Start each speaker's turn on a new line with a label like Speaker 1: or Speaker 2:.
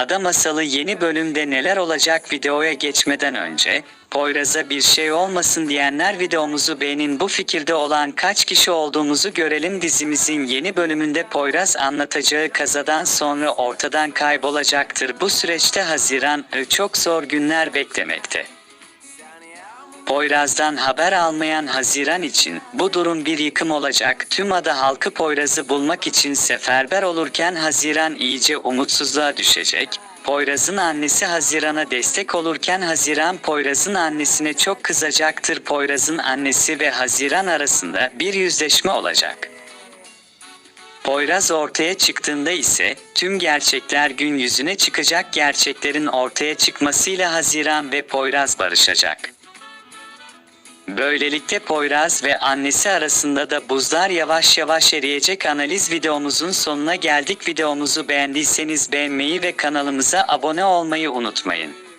Speaker 1: Ada Masalı yeni bölümde neler olacak videoya geçmeden önce, Poyraz'a bir şey olmasın diyenler videomuzu beğenin bu fikirde olan kaç kişi olduğumuzu görelim dizimizin yeni bölümünde Poyraz anlatacağı kazadan sonra ortadan kaybolacaktır. Bu süreçte Haziran çok zor günler beklemekte. Poyraz'dan haber almayan Haziran için bu durum bir yıkım olacak. Tüm ada halkı Poyraz'ı bulmak için seferber olurken Haziran iyice umutsuzluğa düşecek. Poyraz'ın annesi Haziran'a destek olurken Haziran Poyraz'ın annesine çok kızacaktır. Poyraz'ın annesi ve Haziran arasında bir yüzleşme olacak. Poyraz ortaya çıktığında ise tüm gerçekler gün yüzüne çıkacak. Gerçeklerin ortaya çıkmasıyla Haziran ve Poyraz barışacak. Böylelikle Poyraz ve annesi arasında da buzlar yavaş yavaş eriyecek analiz videomuzun sonuna geldik. Videomuzu beğendiyseniz beğenmeyi ve kanalımıza abone olmayı unutmayın.